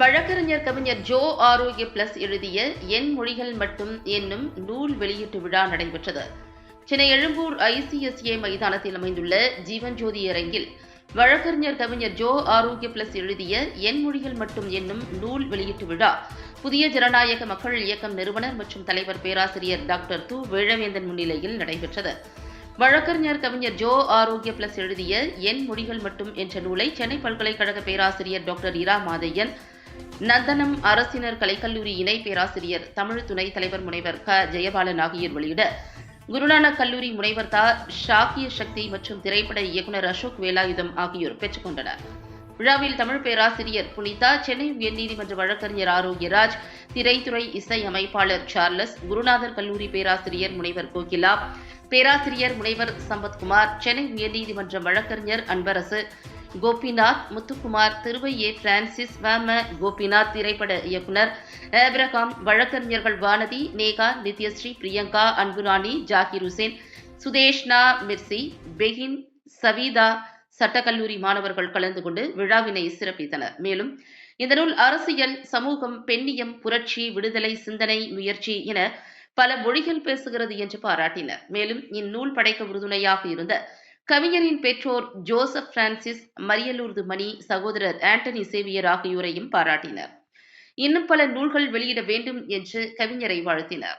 வழக்கறிஞர் கவிஞர் ஜோ ஆரோக்கிய பிளஸ் எழுதிய என் மொழிகள் மட்டும் என்னும் நூல் வெளியீட்டு விழா நடைபெற்றது. சென்னை எழும்பூர் ஐசிஎஸ்ஏ மைதானத்தில் அமைந்துள்ள ஜீவன் ஜோதி அரங்கில் வழக்கறிஞர் கவிஞர் ஜோ ஆரோக்கிய பிளஸ் எழுதிய என் மொழிகள் மட்டும் என்னும் நூல் வெளியீட்டு விழா புதிய ஜனநாயக மக்கள் இயக்கம் நிறுவனர் மற்றும் தலைவர் பேராசிரியர் டாக்டர் து வேழவேந்தன் முன்னிலையில் நடைபெற்றது. வழக்கறிஞர் கவிஞர் ஜோ ஆரோக்கிய பிளஸ் எழுதிய என் மொழிகள் மட்டும் என்ற நூலை சென்னை பல்கலைக்கழக பேராசிரியர் டாக்டர் இரா மாதையன் நந்தனம் அரசினர் கலைக்கல்லூரி இணை பேராசிரியர் தமிழ் துணைத் தலைவர் முனைவர் க. ஜெயபாலன் ஆகியோர் வெளியிட குருநானக் கல்லூரி முனைவர் தா. ஷாக்கிய சக்தி மற்றும் திரைப்பட இயக்குனர் அசோக் வேலாயுதம் ஆகியோர் பெற்றுக்கொண்டனர் விழாவில் தமிழ் பேராசிரியர் புனிதா சென்னை உயர்நீதிமன்ற வழக்கறிஞர் ஆரோக்கியராஜ் திரைத்துறை இசை அமைப்பாளர் சார்லஸ் குருநாதர் கல்லூரி பேராசிரியர் முனைவர் கோகிலா பேராசிரியர் முனைவர் சம்பத்குமார் சென்னை உயர்நீதிமன்ற வழக்கறிஞர் அன்பரசு கோபிநாத் முத்துக்குமார் திருவையே பிரான்சிஸ் வம கோபிநாத் திரைப்பட இயக்குனர் ஏப்ரகாம் வழக்கறிஞர்கள் வானதி நேகா நித்யஸ்ரீ பிரியங்கா அன்புராணி ஜாகிர் ஹுசேன் சுதேஷ்னா மிர்சி பெஹின் சவீதா சட்டக்கல்லூரி மாணவர்கள் கலந்து கொண்டு விழாவினை சிறப்பித்தனர். மேலும் இந்த நூல் அரசியல் சமூகம் பெண்ணியம் புரட்சி விடுதலை சிந்தனை முயற்சி என பல மொழிகள் பேசுகிறது என்று பாராட்டினர். மேலும் இந்நூல் படைக்க உறுதுணையாக இருந்த கவிஞரின் பெற்றோர் ஜோசப் பிரான்சிஸ் மரியலூர்து மணி சகோதரர் ஆண்டனி சேவியர் ஆகியோரையும் பாராட்டினர். இன்னும் பல நூல்கள் வெளியிட வேண்டும் என்று கவிஞரை வாழ்த்தினர்.